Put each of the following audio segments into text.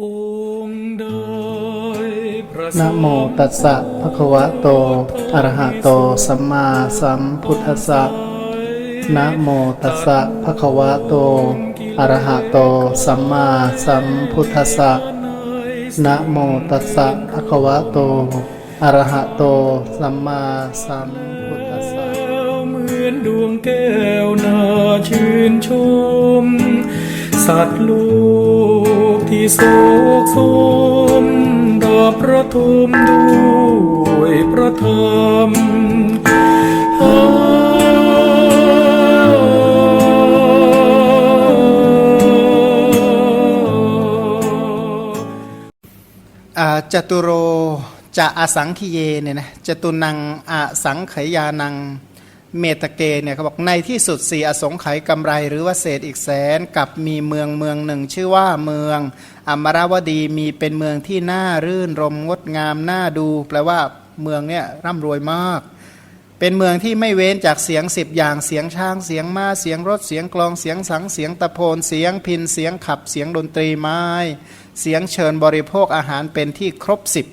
องค์ใดพระนะโมตัสสะภะคะวะโต อะระหะโต สัมมาสัมพุทธัสสะ นะโมตัสสะภะคะวะโต อะระหะโต สัมมาสัมพุทธัสสะ นะโมตัสสะภะคะวะโต อะระหะโต สัมมาสัมพุทธัสสะ เหมือนดวงแก้วน่าชื่นชม สัตว์ลูกที่โศกโศมดาประทุมด้วยประธรรมอ่าจตุโรจะอสังคีเยเนี่ยนะจตุนังอสังขยานัง เมตเกเนี่ยเขาบอกในที่สุดสี่อสงไขยกำไรหรือว่าเศษอีกแสนกับมีเมืองเมืองหนึ่ง ชื่อว่าเมือง อมราวดีมีเป็นเมืองที่น่ารื่นรมงดงามน่าดู แปลว่าเมืองเนี่ยร่ำรวยมาก เป็นเมืองที่ไม่เว้นจากเสียงสิบอย่างเสียงช้างเสียงม้าเสียงรถเสียงกลองเสียงสังเสียงตะโพนเสียงพินเสียงขับเสียงดนตรีไม้ เสียงเชิญบริโภคอาหารเป็นที่ครบสิบ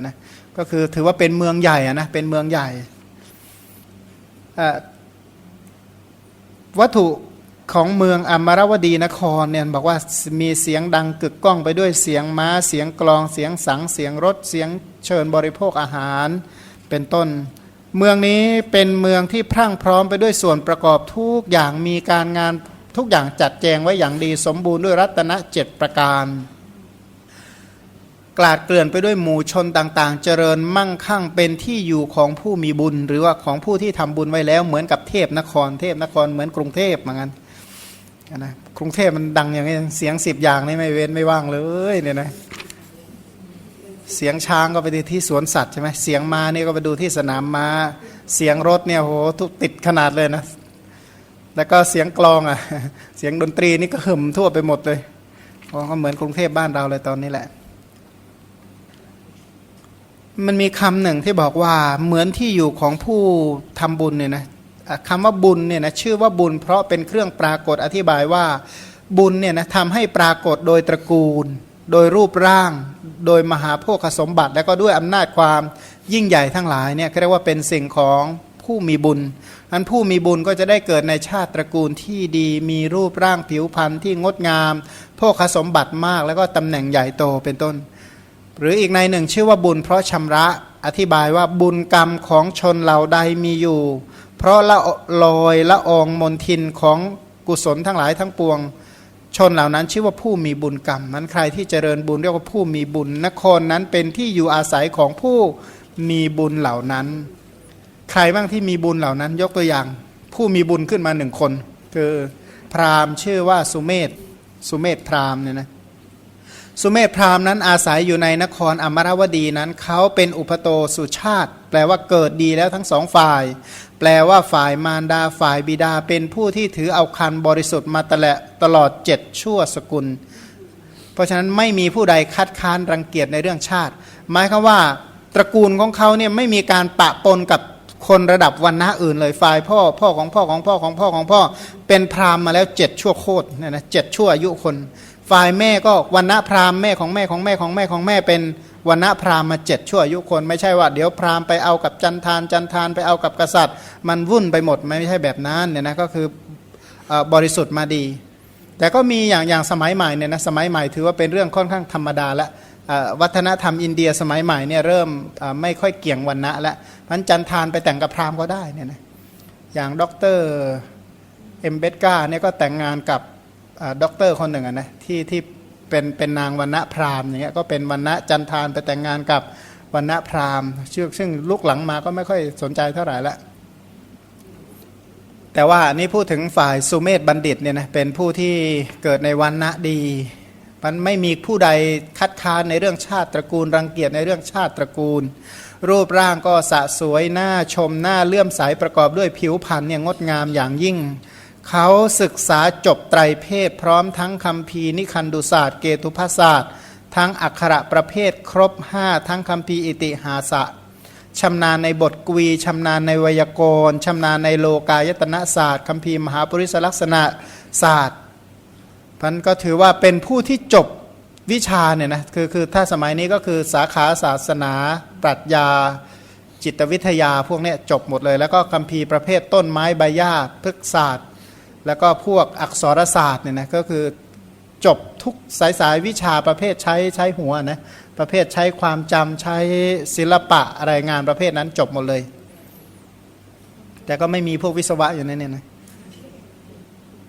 นะก็คือถือว่าเป็นเมืองใหญ่นะเป็นเมืองใหญ่ วัตถุของเมืองอมรวดีนครเนี่ยบอกว่ามีเสียงดังกึกก้องไปด้วยเสียงม้าเสียงกลองเสียงสังเสียงรถเสียงเชิญบริโภคอาหารเป็นต้น เมืองนี้เป็นเมืองที่พรั่งพร้อมไปด้วยส่วนประกอบทุกอย่างมีการงานทุกอย่างจัดแจงไว้อย่างดีสมบูรณ์ด้วยรัตนเจ็ดประการ กลาดเกลื่อนไปด้วยหมู่ชนต่างๆ เจริญมั่งคั่งเป็นที่อยู่ของผู้มีบุญ หรือว่าของผู้ที่ทำบุญไว้แล้วเหมือนกับเทพนคร เทพนครเหมือนกรุงเทพเหมือนกันนะกรุงเทพมันดังอย่างนี้เสียงสิบอย่างนี่ไม่เว้นไม่ว่างเลยเนี่ยนะเสียงช้างก็ไปดูที่สวนสัตว์ใช่ไหมเสียงม้านี่ยก็ไปดูที่สนามม้า เสียงรถเนี่ยโหทุกติดขนาดเลยนะ แล้วก็เสียงกลองอะ เสียงดนตรีนี่ก็หึมทั่วไปหมดเลยก็เหมือนกรุงเทพบ้านเราเลยตอนนี้แหละ มันมีคำหนึ่งที่บอกว่าเหมือนที่อยู่ของผู้ทำบุญเนี่ยนะคำว่าบุญเนี่ยนะชื่อว่าบุญเพราะเป็นเครื่องปรากฏอธิบายว่าบุญเนี่ยนะทำให้ปรากฏโดยตระกูล โดยรูปร่าง โดยมหาโภคสมบัติ แล้วก็ด้วยอำนาจความยิ่งใหญ่ทั้งหลายเนี่ยเรียกว่าเป็นสิ่งของผู้มีบุญอันผู้มีบุญก็จะได้เกิดในชาติตระกูลที่ดี มีรูปร่างผิวพรรณที่งดงามโภคสมบัติมาก แล้วก็ตำแหน่งใหญ่โตเป็นต้น หรืออีกในหนึ่งชื่อว่าบุญเพราะชำระอธิบายว่าบุญกรรมของชนเหล่าใดมีอยู่ เพราะละลอยละอองมนทินของกุศลทั้งหลายทั้งปวง ชนเหล่านั้นชื่อว่าผู้มีบุญกรรมนั้นใครที่เจริญบุญเรียกว่าผู้มีบุญนครนั้นเป็นที่อยู่อาศัยของผู้มีบุญเหล่านั้น ใครบ้างที่มีบุญเหล่านั้น ยกตัวอย่าง ผู้มีบุญขึ้นมาหนึ่งคน คือพราหมณ์ชื่อว่าสุเมธสุเมธพราหมณ์เนี่ยนะ สุเมธพราหมณ์นั้นอาศัยอยู่ในนครอมรวดีนั้นเขาเป็นอุปโตสุชาติ แปลว่าเกิดดีแล้วทั้งสองฝ่าย แปลว่าฝ่ายมารดาฝ่ายบิดาเป็นผู้ที่ถือเอาคันบริสุทธิ์มาตลอดตลอดเจ็ดชั่วสกุล เพราะฉะนั้นไม่มีผู้ใดคัดค้านรังเกียจในเรื่องชาติ หมายคือว่า ตระกูลของเขาเนี่ยไม่มีการปะปนกับคนระดับวันณะอื่นเลยฝ่ายพ่อพ่อของพ่อของพ่อของพ่อของพ่อ เป็นพราหมณ์มาแล้วเจ็ดชั่วโคตรเนี่ยนะเจ็ดชั่วอายุคน ฝ่ายแม่ก็วันณะพราหมณ์แม่ของแม่ของแม่ของแม่ของแม่เป็นวันณะพราหมณ์มาเจ็ดชั่วอายุคนไม่ใช่ว่าเดี๋ยวพราหมณ์ไปเอากับจันทานจันทานไปเอากับกษัตริย์ มันวุ่นไปหมดไม่ใช่แบบนั้นเนี่ยนะก็คือบริสุทธิ์มาดี แต่ก็มีอย่างอย่างสมัยใหม่เนี่ยนะสมัยใหม่ถือว่าเป็นเรื่องค่อนข้างธรรมดาละวัฒนธรรมอินเดียสมัยใหม่เนี่ยเริ่มไม่ค่อยเกี่ยงวันนะล้วมันจันทานไปแต่งกับพราหมณ์ก็ได้เนี่ยนะอย่างด็อกเตอร์เอ็มเบตกาเนี่ยก็แต่งงานกับ ด็อกเตอร์คนหนึ่งนะที่ที่เป็นเป็นนางวันณะพราหมณ์อย่างเงี้ยก็เป็นวันณะจันทานไปแต่งงานกับวันณะพราหมณ์ชื่อซึ่งลูกหลังมาก็ไม่ค่อยสนใจเท่าไหร่ละแต่ว่านี่พูดถึงฝ่ายสุเมธบัณฑิตเนี่ยนะเป็นผู้ที่เกิดในวันณะดี มันไม่มีผู้ใดคัดค้านในเรื่องชาติตระกูล รังเกียจในเรื่องชาติตระกูล รูปร่างก็สะสวยหน้าชมหน้าเลื่อมใสประกอบด้วยผิวพรรณเนี่ยงดงามอย่างยิ่ง เขาศึกษาจบไตรเพศพร้อมทั้งคำพีนิคันดุศาสตร์เกตุพศาสตร์ ทั้งอักขระประเภทครบห้าทั้งคำพีอิติหาสะชำนาญในบทกวีชำนาญในไวยากรณ์ชำนาญในโลกายตนะศาสตร์คัมภีมหาปริศลักษณะศาสตร์พันก็ถือว่าเป็นผู้ที่จบวิชาเนี่ยนะคือคือถ้าสมัยนี้ก็คือสาขาศาสนา ปรัชญา จิตวิทยาพวกเนี้ยจบหมดเลย แล้วก็คัมภีประเภทต้นไม้ใบหญ้าพฤกษศาสตร์ แล้วก็พวกอักษรศาสตร์เนี่ยนะก็คือจบทุกสายสายวิชาประเภทใช้ใช้หัวนะประเภทใช้ความจำใช้ศิลปะอะไรงานประเภทนั้นจบหมดเลย แต่ก็ไม่มีพวกวิศวะอยู่ในนี้นะ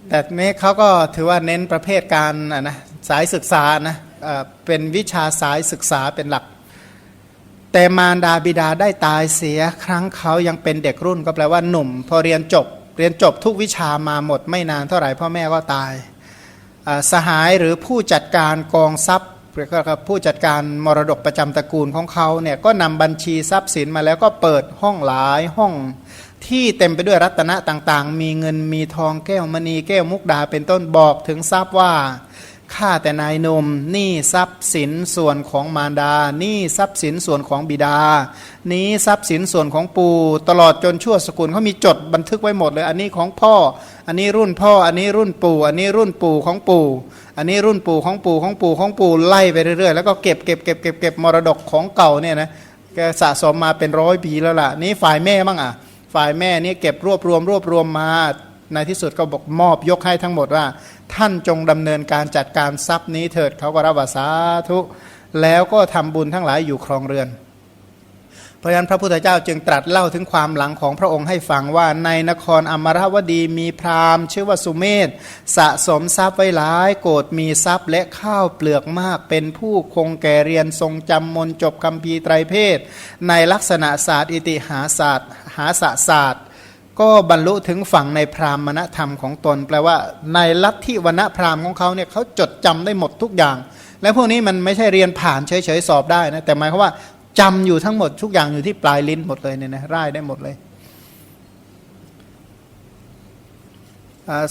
แต่นี้เขาก็ถือว่าเน้นประเภทการอะนะสายศึกษานะเป็นวิชาสายศึกษาเป็นหลัก แต่มารดาบิดาได้ตายเสียครั้งเขายังเป็นเด็กรุ่นก็แปลว่าหนุ่ม พอเรียนจบ รียนจบทุกวิชามาหมดไม่นานเท่าไหร่พ่อแม่ก็ตาย สหายหรือผู้จัดการกองทรัพย์หรือก็ผู้จัดการมรดกประจำตระกูลของเขาเนี่ยก็นำบัญชีทรัพย์สินมาแล้วก็เปิดห้องหลายห้องที่เต็มไปด้วยรัตนะต่างๆ มีเงินมีทองแก้วมณีแก้วมุกดาเป็นต้นบอกถึงทรัพย์ว่า ข้าแต่นายหนมนี่ทรัพย์สินส่วนของมารดานี่ทรัพย์สินส่วนของบิดา นี้ทรัพย์สินส่วนของปู่ตลอดจนชั่วสกุลเขามีจดบันทึกไว้หมดเลย อันนี้ของพ่อ อันนี้รุ่นพ่อ อันนี้รุ่นปู่ อันนี้รุ่นปู่ของปู่ อันนี้รุ่นปู่ของปู่ของปู่ของปู่ไล่ไปเรื่อยๆแล้วก็เก็บเก็บเก็บเก็บเก็บมรดกของเก่าเนี่ยนะแกสะสมมาเป็นร้อยปีแล้วล่ะ นี่ฝ่ายแม่บ้างอะ ฝ่ายแม่นี่เก็บรวบรวมรวบรวมมาในที่สุดก็บอกมอบยกให้ทั้งหมดว่า ท่านจงดำเนินการจัดการทรัพย์นี้เถิดเขาก็รับว่าสาธุ แล้วก็ทำบุญทั้งหลายอยู่ครองเรือน เพราะฉะนั้นพระพุทธเจ้าจึงตรัสเล่าถึงความหลังของพระองค์ให้ฟังว่าในนครอมรวดีมีพราหมณ์ ชื่อว่าสุเมธสะสมทรัพย์ไว้หลายโกรธมีทรัพย์และข้าวเปลือกมาก เป็นผู้คงแก่เรียนทรงจำมนจบคำพีไตรเพศ ในลักษณะศาสตร์ อิติหาศาสตร์ หาศาสตร์ ก็บรรลุถึงฝั่งในพราหมณธรรมของตน แปลว่า ในลัทธิวณพราหมณ์ของเขาเนี่ยเขาจดจำได้หมดทุกอย่าง และพวกนี้มันไม่ใช่เรียนผ่านเฉยๆสอบได้นะแต่หมายความว่าจำอยู่ทั้งหมดทุกอย่างอยู่ที่ปลายลิ้นหมดเลยเนี่ยนะร่ายได้หมดเลย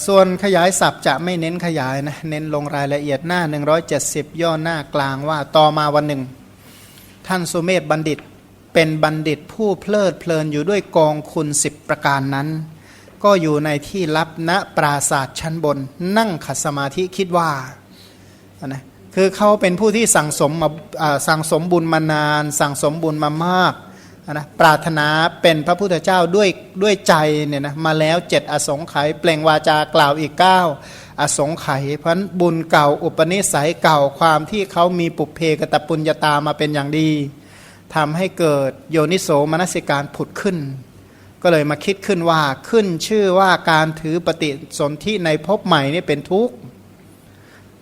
ส่วนขยายศัพท์จะไม่เน้นขยายนะเน้นลงรายละเอียดหน้า 170 ย่อหน้ากลางว่าต่อมาวันหนึ่ง ท่านสุเมธบัณฑิต เป็นบัณฑิตผู้เพลิดเพลินอยู่ด้วยกองคุณสิบประการนั้น ก็อยู่ในที่ลับณปราศาสตร์ชั้นบน นั่งขัดสมาธิคิดว่านะคือเขาเป็นผู้ที่สั่งสมมาสั่งสมบุญมานาน สั่งสมบุญมามากนะปรารถนาเป็นพระพุทธเจ้าด้วยด้วยใจเนี่ยนะมาแล้วเจ็ดอสงไขยเปล่งวาจากล่าวอีกเก้าอสงไขยเพราะฉะนั้นบุญเก่าอุปนิสัยเก่าความที่เขามีปุเพกตปุญญาตามาเป็นอย่างดี ทำให้เกิดโยนิโสมนสิการผุดขึ้น ก็เลยมาคิดขึ้นว่าขึ้นชื่อว่าการถือปฏิสนธิในภพใหม่นี่เป็นทุกข์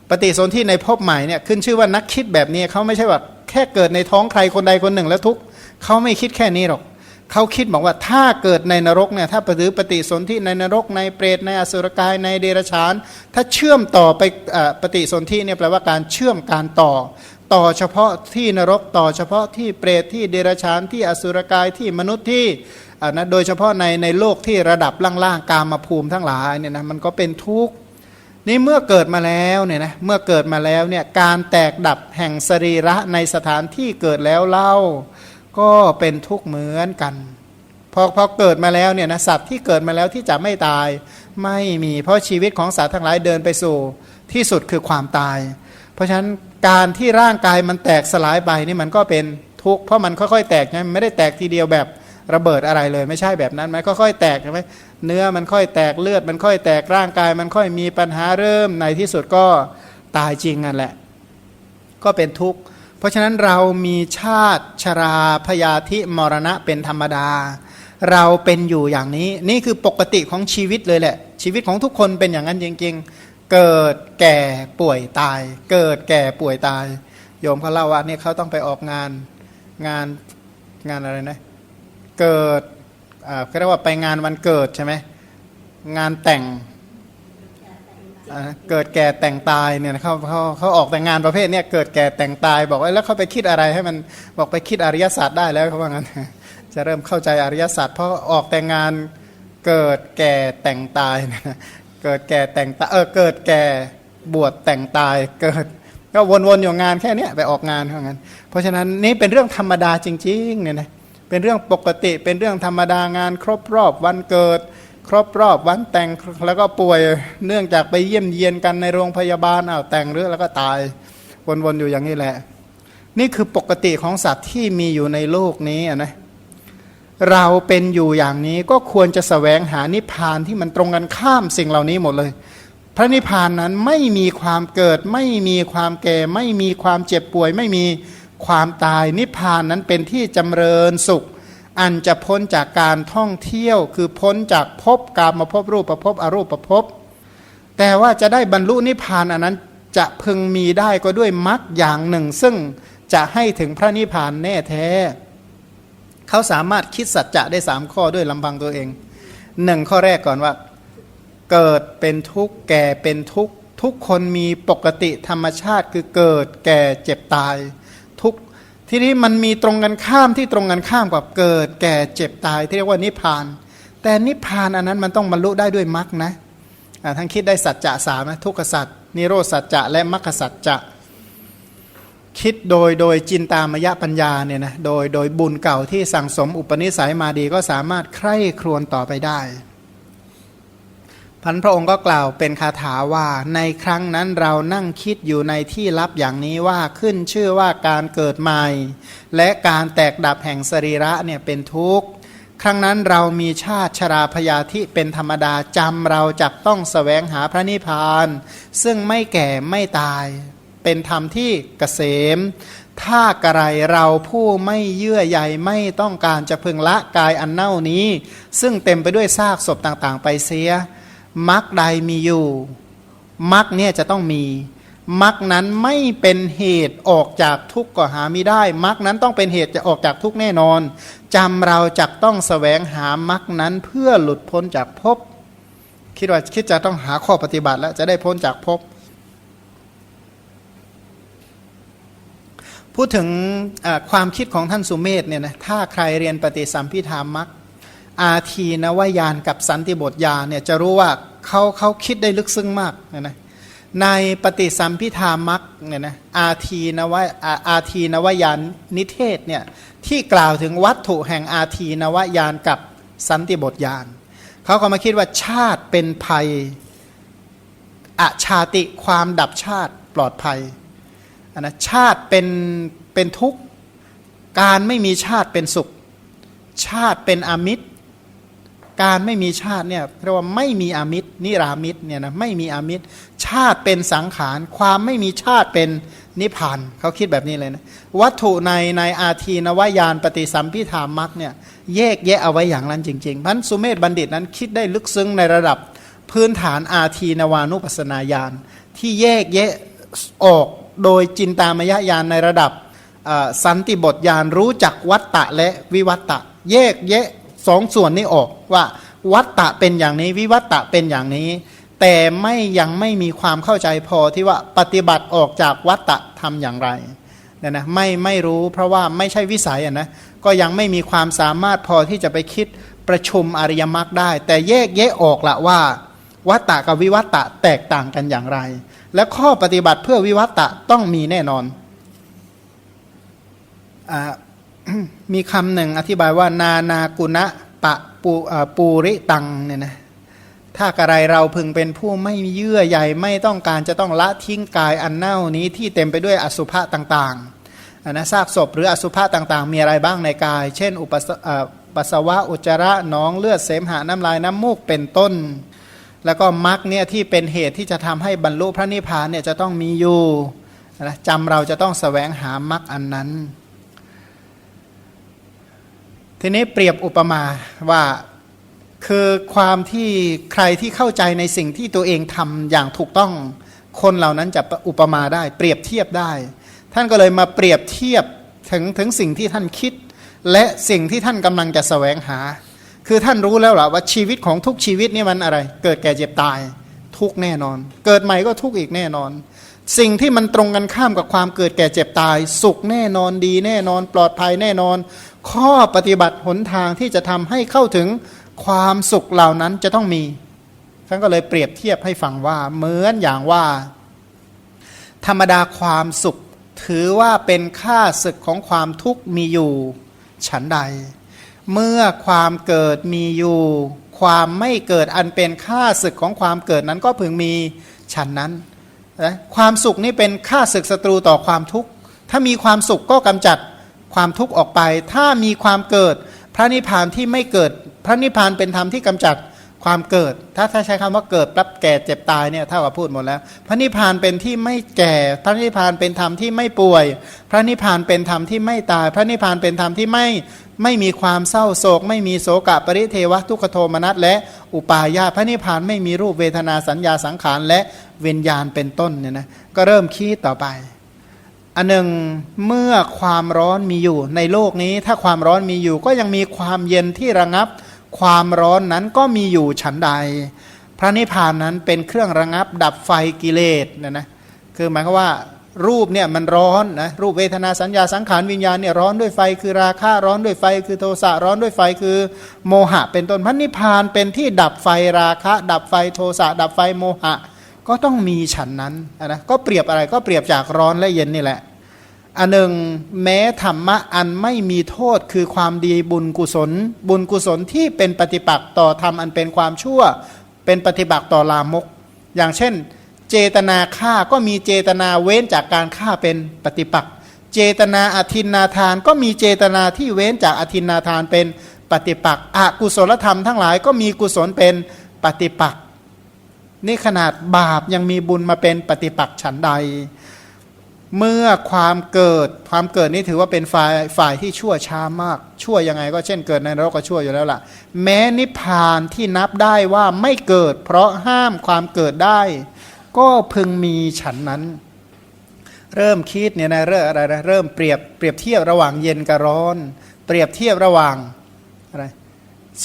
ปฏิสนธิในภพใหม่เนี่ยขึ้นชื่อว่านักคิดแบบนี้เขาไม่ใช่ว่าแค่เกิดในท้องใครคนใดคนหนึ่งแล้วทุกข์เขาไม่คิดแค่นี้หรอกเขาคิดบอกว่าถ้าเกิดในนรกเนี่ยถ้าปฏิปฏิสนธิในนรกในเปรตในอสุรกายในเดรัจฉาน ถ้าเชื่อมต่อไปอปฏิสนธิเนี่ยแปลว่าการเชื่อมการต่อ ต่อเฉพาะที่นรกต่อเฉพาะที่เปรตที่เดรัจฉานที่อสุรกายที่มนุษย์ที่อ่นะโดยเฉพาะในในโลกที่ระดับล่างๆกามาภูมิทั้งหลายเนี่ยนะมันก็เป็นทุกข์นี่เมื่อเกิดมาแล้วเนี่ยนะเมื่อเกิดมาแล้วเนี่ยการแตกดับแห่งสรีระในสถานที่เกิดแล้วเล่า ก็เป็นทุกข์เหมือนกันพอพอเกิดมาแล้วเนี่ยนะสัตว์ที่เกิดมาแล้วที่จะไม่ตายไม่มีเพราะชีวิตของสัตว์ทั้งหลายเดินไปสู่ที่สุดคือความตาย เพราะฉะนั้นการที่ร่างกายมันแตกสลายไปนี่มันก็เป็นทุกข์เพราะมันค่อยๆ แตกใช่ไหมไม่ได้แตกทีเดียวแบบระเบิดอะไรเลยไม่ใช่แบบนั้นมันค่อยๆแตกใช่ไหมเนื้อมันค่อยแตกเลือด มันค่อยแตกร่างกาย มันค่อยมีปัญหาเริ่มในที่สุดก็ตายจริงนั่นแหละ ก็เป็นทุกข์เพราะฉะนั้นเรามีชาติชราพยาธิมรณะเป็นธรรมดา เราเป็นอยู่อย่างนี้ นี่คือปกติของชีวิตเลยแหละ ชีวิตของทุกคนเป็นอย่างนั้นจริง ๆ เกิดแก่ป่วยตาย เกิดแก่ป่วยตาย โยมเขาเล่าว่าเนี่ยเขาต้องไปออกงานงานงานอะไรนะ เกิดอ่าเขาเรียกว่าไปงานวันเกิดใช่ไหมงานแต่งเกิดแก่แต่งตายเนี่ยเขาเขาเขาออกแต่งงานประเภทเนี่ยเกิดแก่แต่งตายบอกว่าแล้วเขาไปคิดอะไรให้มันบอกไปคิดอริยศาสตร์ได้แล้วเขาว่างั้นจะเริ่มเข้าใจอริยศาสตร์เพราะออกแต่งงานเกิดแก่แต่งตายนะ เกิดแก่แต่งตาเออเกิดแก่บวชแต่งตายเกิด ก็วนๆอยู่งานแค่เนี้ยไปออกงานเท่านั้นเพราะฉะนั้นนี่เป็นเรื่องธรรมดาจริงๆเนี่ยนะเป็นเรื่องปกติเป็นเรื่องธรรมดางานครบรอบวันเกิด ครบรอบวันแต่งแล้วก็ป่วยเนื่องจากไปเยี่ยมเยียนกันในโรงพยาบาลอ้าวแต่งเรื่องแล้วก็ตาย วนๆอยู่อย่างนี้แหละ นี่คือปกติของสัตว์ที่มีอยู่ในโลกนี้อะนะ เราเป็นอยู่อย่างนี้ก็ควรจะสแสวงหานิพพานที่มันตรงกันข้ามสิ่งเหล่านี้หมดเลย พระนิพพานนั้นไม่มีความเกิด ไม่มีความแก่ ไม่มีความเจ็บป่วย ไม่มีความตายนิพพานนั้นเป็นที่จำเริญสุข อันจะพ้นจากการท่องเที่ยว คือพ้นจากภพกามมาภพรูปประภพอรูปประภพแต่ว่าจะได้บรรลุนิพพานอันนั้นจะพึงมีได้ก็ด้วยมรรคอย่างหนึ่ง ซึ่งจะให้ถึงพระนิพพานแน่แท้ เขาสามารถคิดสัจจะได้สามข้อด้วยลำพังตัวเองหนึ่งข้อแรกก่อนว่า เกิดเป็นทุกข์แก่เป็นทุกข์ทุกคนมีปกติธรรมชาติคือเกิดแก่เจ็บตาย ทุกข์ทีนี้มันมีตรงกันข้ามที่ตรงกันข้ามกับเกิด แก่เจ็บตายที่เรียกว่านิพพาน แต่นิพพานอันนั้นมันต้องบรรลุได้ด้วยมรรคนะทั้งคิดได้สัจจะสามนะทุกขสัจนิโรธสัจจะและมรรคสัจจะ คิดโดยโดยจินตามยะปัญญาเนี่ยนะโดยโดยบุญเก่าที่สั่งสมอุปนิสัยมาดีก็สามารถใคร่ครวญต่อไปได้พันพระองค์ก็กล่าวเป็นคาถาว่าในครั้งนั้นเรานั่งคิดอยู่ในที่ลับอย่างนี้ว่าขึ้นชื่อว่าการเกิดใหม่ และการแตกดับแห่งสรีระเนี่ยเป็นทุกข์ ครั้งนั้นเรามีชาติชราพยาธิเป็นธรรมดาจำเราจับต้องสแสวงหาพระนิพพาน ซึ่งไม่แก่ไม่ตาย เป็นธรรมที่เกษม ถ้ากระไรเราผู้ไม่เยื่อใยไม่ต้องการจะพึงละกายอันเน่านี้ ซึ่งเต็มไปด้วยซากศพต่างๆ ไปเสียมักใดมีอยู่มักเนี่ยจะต้องมีมักนั้นไม่เป็นเหตุออกจากทุกข์ก็หาไม่ได้มักนั้นต้องเป็นเหตุจะออกจากทุกข์แน่นอนจำเราจักต้องสแสวงหามักนั้นเพื่อหลุดพ้นจากภพคิดว่าคิดจะต้องหาข้อปฏิบัติแล้วจะได้พ้นจากภพ พูดถึงความคิดของท่านสุเมธเนี่ยนะถ้าใครเรียนปฏิสัมพิธามักอาทีนวายานกับสันติบทยานเนี่ยจะรู้ว่าเขาเขาคิดได้ลึกซึ้งมากนะนะในปฏิสัมพิธามักเนี่ยนะอาทีนวอาอาทีนวายานนิเทศเนี่ยที่กล่าวถึงวัตถุแห่งอาทีนวายานกับสันติบทยานเขาก็มาคิดว่าชาติเป็นภัยอาชาติความดับชาติปลอดภัย นะชาติเป็นเป็นทุกข์การไม่มีชาติเป็นสุข ชาติเป็นอมิตร การไม่มีชาติเนี่ยเรียกว่าไม่มีอมิตรนิรามิตรเนี่ยนะไม่มีอมิตร ชาติเป็นสังขาร ความไม่มีชาติเป็นนิพพานเขาคิดแบบนี้เลยนะวัตถุในในอาทีนวายานปฏิสัมพิธามักเนี่ยแยกแยะเอาไว้อย่างนั้นจริงๆพันสุเมธบัณฑิตนั้นคิดได้ลึกซึ้งในระดับพื้นฐานอาทีนวานุปัสนาญาณที่แยกแยะออก โดยจินตามยญาณในระดับสันติบทญาณรู้จักวัตตะและวิวัตตะแยกแยะสองส่วนนี้ออกว่าวัตตะเป็นอย่างนี้วิวัตตะเป็นอย่างนี้ แต่ไม่ยังไม่มีความเข้าใจพอที่ว่าปฏิบัติออกจากวัตตะทำอย่างไรเนี่ยนะไม่ไม่รู้เพราะว่าไม่ใช่วิสัยอะนะก็ยังไม่มีความสามารถพอที่จะไปคิดประชุมอริยมรรคได้ แต่แยกแยะออกละว่า วัตตะกับวิวัตตะแตกต่างกันอย่างไร และข้อปฏิบัติเพื่อวิวัตตะต้องมีแน่นอนอมีคำหนึ่งอธิบายว่านานากุณะปะปูปูริตังเนี่ยนะถ้ากระไรเราพึงเป็นผู้ไม่เยื่อใยไม่ต้องการจะต้องละทิ้งกายอันเน่านี้ที่เต็มไปด้วยอสุภะต่างๆนะซากศพหรืออสุภะต่างๆ มีอะไรบ้างในกาย เช่น อุปปัสสาวะอุจจาระหนองเลือดเสมหะน้ำลายน้ำมูกเป็นต้น แล้วก็มรรคเนี่ยที่เป็นเหตุที่จะทำให้บรรลุพระนิพพานเนี่ยจะต้องมีอยู่นะจำเราจะต้องสแสวงหามรรคอันนั้น ทีนี้เปรียบอุปมาว่าคือความที่ใครที่เข้าใจในสิ่งที่ตัวเองทำอย่างถูกต้องคนเหล่านั้นจะอุปมาได้ เปรียบเทียบได้ ท่านก็เลยมาเปรียบเทียบถึงถึงสิ่งที่ท่านคิด และสิ่งที่ท่านกำลังจะสแสวงหา คือท่านรู้แล้วหรอว่าชีวิตของทุกชีวิตนี่มันอะไร เกิดแก่เจ็บตาย ทุกแน่นอน เกิดใหม่ก็ทุกอีกแน่นอน สิ่งที่มันตรงกันข้ามกับความเกิดแก่เจ็บตาย สุขแน่นอนดีแน่นอน ปลอดภัยแน่นอน ข้อปฏิบัติหนทางที่จะทำให้เข้าถึงความสุขเหล่านั้นจะต้องมีท่านก็เลยเปรียบเทียบให้ฟังว่าเหมือนอย่างว่า ธรรมดาความสุข ถือว่าเป็นค่าศึกของความทุกข์มีอยู่ ฉันใด เมื่อความเกิดมีอยู่ ความไม่เกิดอันเป็นค่าศึกของความเกิดนั้นก็พึงมีฉันนั้นนะความสุขนี่เป็นค่าศึกศัตรูต่อความทุกข์ ถ้ามีความสุขก็กำจัดความทุกข์ออกไป ถ้ามีความเกิด พระนิพพานที่ไม่เกิด พระนิพพานเป็นธรรมที่กำจัด ความเกิด ถ้าถ้าใช้คำว่าเกิดปั๊บแก่เจ็บตายเนี่ยเท่ากับพูดหมดแล้ว พระนิพพานเป็นที่ไม่แก่ พระนิพพานเป็นธรรมที่ไม่ป่วย พระนิพพานเป็นธรรมที่ไม่ตาย พระนิพพานเป็นธรรมที่ไม่ไม่มีความเศร้าโศก ไม่มีโศกะปริเทวะทุกขโทมนัสและอุปาญาพระนิพพานไม่มีรูปเวทนาสัญญาสังขารและเวิญญาณเป็นต้นเนี่ยนะก็เริ่มคิดต่อไป อันหนึ่งเมื่อความร้อนมีอยู่ในโลกนี้ ถ้าความร้อนมีอยู่ก็ยังมีความเย็นที่ระงับ ความร้อนนั้นก็มีอยู่ฉันใด พระนิพพานนั้นเป็นเครื่องระงับ ดับไฟกิเลสนะนะคือหมายความว่ารูปเนี่ยมันร้อนนะรูปเวทนาสัญญาสังขารวิญญาณเนี่ยร้อนด้วยไฟคือราคะร้อนด้วยไฟ คือโทสะร้อนด้วยไฟคือโมหะ เป็นต้นพระนิพพานเป็นที่ดับไฟราคะ ดับไฟโทสะดับไฟโมหะ ก็ต้องมีฉันนั้นนะก็เปรียบอะไรก็เปรียบจากร้อนและเย็นนี่แหละ อันหนึ่งแม้ธรรมะอันไม่มีโทษคือความดีบุญกุศล บุญกุศลที่เป็นปฏิปักษ์ต่อธรรมอันเป็นความชั่ว เป็นปฏิปักษ์ต่อลามก อย่างเช่น เจตนาฆ่าก็มีเจตนาเว้นจากการฆ่าเป็นปฏิปักษ์เจตนาอธินนาทานก็มีเจตนาที่เว้นจากอธินนาทานเป็นปฏิปักษ์อกุศลธรรมทั้งหลายก็มีกุศลเป็นปฏิปักษ์นี่ขนาดบาปยังมีบุญมาเป็นปฏิปักษ์ฉันใด เมื่อความเกิดความเกิดนี่ถือว่าเป็นฝ่ายฝ่ายที่ชั่วช้ามาก ชั่วยังไงก็เช่นเกิดในนรกก็ชั่วอยู่แล้วล่ะ แม้นิพพานที่นับได้ว่าไม่เกิด เพราะห้ามความเกิดได้ ก็พึงมีฉันนั้น เริ่มคิดเนี่ยนะเริ่มอะไรนะเริ่มเปรียบเปรียบเทียบระหว่างเย็นกับร้อน เปรียบเทียบระหว่างอะไร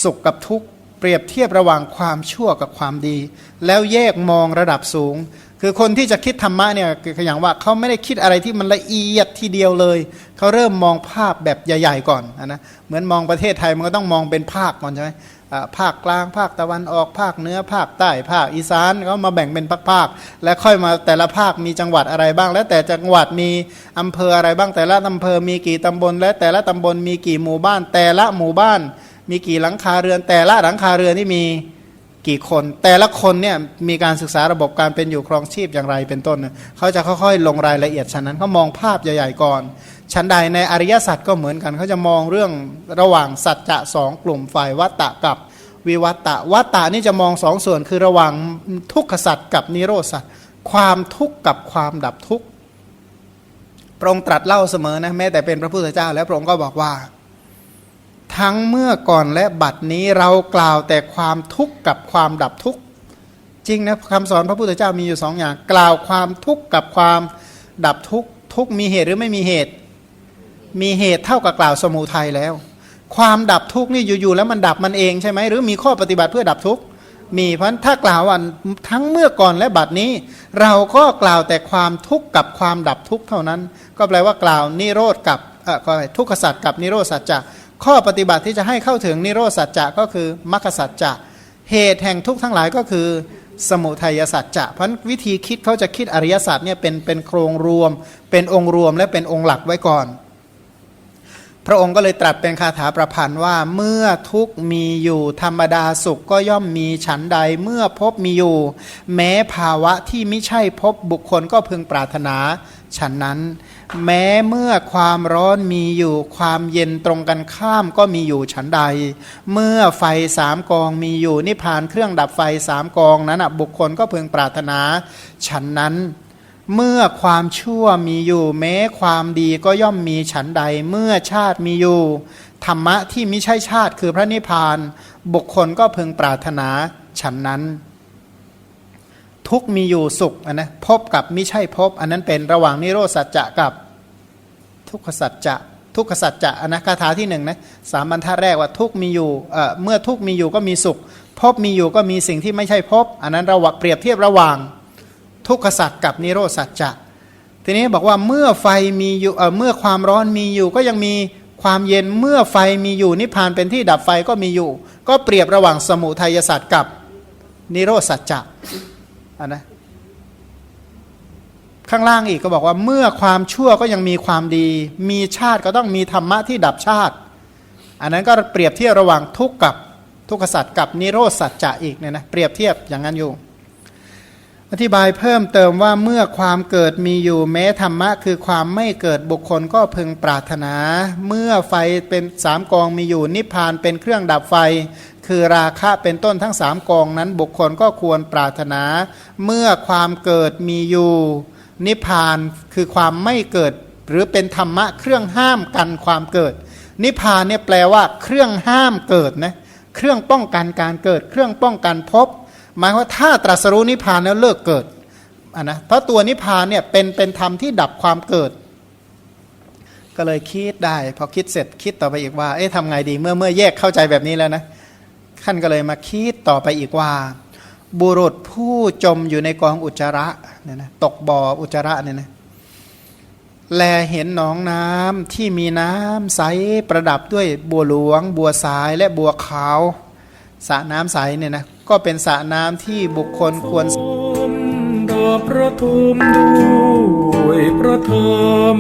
สุขกับทุกข์เปรียบเทียบระหว่างความชั่วกับความดี แล้วแยกมองระดับสูง คือคนที่จะคิดธรรมะเนี่ยคืออย่างว่าเขาไม่ได้คิดอะไรที่มันละเอียดทีเดียวเลย เขาเริ่มมองภาพแบบใหญ่ ๆ ก่อนนะเหมือนมองประเทศไทยมันก็ต้องมองเป็นภาคก่อนใช่ไหมภาคกลางภาคตะวันออกภาคเหนือภาคใต้ภาคอีสานเขามาแบ่งเป็นภาคๆแล้วค่อยมาแต่ละภาคมีจังหวัดอะไรบ้าง แล้วแต่จังหวัดมีอำเภออะไรบ้างแต่ละอำเภอมีกี่ตำบล และแต่ละตำบลมีกี่หมู่บ้าน แต่ละหมู่บ้าน มีกี่หลังคาเรือน แต่ละหลังคาเรือนที่มี กี่คน แต่ละคนเนี่ยมีการศึกษาระบบการเป็นอยู่ครองชีพอย่างไรเป็นต้นเขาจะค่อยๆ ลงรายละเอียดฉะนั้นเขามองภาพใหญ่ๆก่อนชั้นใดในอริยสัจก็เหมือนกันเขาจะมองเรื่องระหว่างสัจจะสองกลุ่มฝ่ายวัตตะกับวิวัตตะวัตตะนี่จะมองสองส่วนคือระหว่างทุกขสัจกับนิโรสัจความทุกข์กับความดับทุกข์พระองค์ตรัสเล่าเสมอนะแม้แต่เป็นพระพุทธเจ้า แล้วพระองค์ก็บอกว่า ทั้งเมื่อก่อนและบัดนี้เรากล่าวแต่ความทุกข์กับความดับทุกข์จริงนะคำสอนพระพุทธเจ้ามีอยู่สองอย่าง กล่าวความทุกข์กับความดับทุกข์ทุกมีเหตุหรือไม่มีเหตุ มีเหตุเท่ากับกล่าวสมุทัยแล้ว ความดับทุกข์นี่อยู่ๆแล้วมันดับมันเองใช่ไหมหรือมีข้อปฏิบัติเพื่อดับทุกข์มีเพราะถ้ากล่าวว่าทั้งเมื่อก่อนและบัดนี้ เราก็กล่าวแต่ความทุกข์กับความดับทุกข์เท่านั้น ก็แปลว่ากล่าวนิโรธกับเออก็อทุกขสัจกับนิโรธสัจจะ ข้อปฏิบัติที่จะให้เข้าถึงนิโรธสัจจะก็คือมรรคสัจจะเหตุแห่งทุกข์ทั้งหลายก็คือ สมุทัยสัจจะเพราะวิธีคิดเขาจะคิดอริยสัจเนี่ยเป็นเป็นโครงรวม เป็นองค์รวมและเป็นองค์หลักไว้ก่อน พระองค์ก็เลยตรัสเป็นคาถาประพันธ์ว่า เมื่อทุกมีอยู่ธรรมดาสุขก็ย่อมมีฉันใด เมื่อพบมีอยู่ แม้ภาวะที่ไม่ใช่พบบุคคลก็พึงปรารถนาฉันนั้น แม้เมื่อความร้อนมีอยู่ความเย็นตรงกันข้ามก็มีอยู่ฉันใด เมื่อไฟสามกองมีอยู่นิพานเครื่องดับไฟสามกองนั้นบุคคลก็พึงปรารถนาฉันนั้น เมื่อความชั่วมีอยู่ แม้ความดีก็ย่อมมีฉันใด เมื่อชาติมีอยู่ ธรรมะที่ไม่ใช่ชาติคือพระนิพพาน บุคคลก็พึงปรารถนาฉันนั้น ทุกมีอยู่สุขอะนะพบกับไมิใช่พบ อันนั้นเป็นระหว่างนิโรสัจจะกับทุกขสัจจะทุกขสัจจะอะนะคาถาที่หนึ่งนะสามบรรทัดแรกว่าทุกมีอยู่เอ่อเมื่อทุกมีอยู่ก็มีสุข พบมีอยู่ก็มีสิ่งที่ไม่ใช่พบ อันนั้นระหว่างเปรียบเทียบระหว่างทุกขสัจกับนิโรสัจจะทีนี้บอกว่าเมื่อไฟมีอยู่เอ่อเมื่อความร้อนมีอยู่ก็ยังมีความเย็นเมื่อไฟมีอยู่นิพพานเป็นที่ดับไฟก็มีอยู่ ก็เปรียบระหว่างสมุทัยสัจกับนิโรสัจจะ อันนะข้างล่างอีกก็บอกว่าเมื่อความชั่วก็ยังมีความดี มีชาติก็ต้องมีธรรมะที่ดับชาติ อันนั้นก็เปรียบเทียบระหว่างทุกข์กับทุกขสัตว์กับนิโรธสัจจะอีกเนี่ยนะเปรียบเทียบอย่างนั้นอยู่ อธิบายเพิ่มเติมว่าเมื่อความเกิดมีอยู่แม้ธรรมะ คือความไม่เกิดบุคคลก็พึงปรารถนา เมื่อไฟเป็นสามกองมีอยู่นิพพานเป็นเครื่องดับไฟ คือราคะเป็นต้นทั้งสามกองนั้นบุคคลก็ควรปรารถนา เมื่อความเกิดมีอยู่ นิพพานคือความไม่เกิด หรือเป็นธรรมะเครื่องห้ามกันความเกิด นิพพานเนี่ยแปลว่า เครื่องห้ามเกิดนะเครื่องป้องกันการเกิด เครื่องป้องกันภพหมายว่าถ้าตรัสรู้นิพพานแล้วเลิกเกิดอะนะเพราะตัวนิพพานเนี่ยเป็นเป็นธรรมที่ดับความเกิด ก็เลยคิดได้ พอคิดเสร็จคิดต่อไปอีกว่าเอ๊ะทำไงดีเมื่อเมื่อแยกเข้าใจแบบนี้แล้วนะ ท่านก็เลยมาคิดต่อไปอีกว่า บุรุษผู้จมอยู่ในกองอุจจาระเนี่ยนะตกบ่ออุจจาระเนี่ยนะแลเห็นหนองน้ำที่มีน้ำใสประดับด้วยบัวหลวง บัวสายและบัวขาวสระน้ำใสเนี่ยนะก็เป็นสระน้ำที่บุคคลควรดอกประทุมด้วยพระธรรม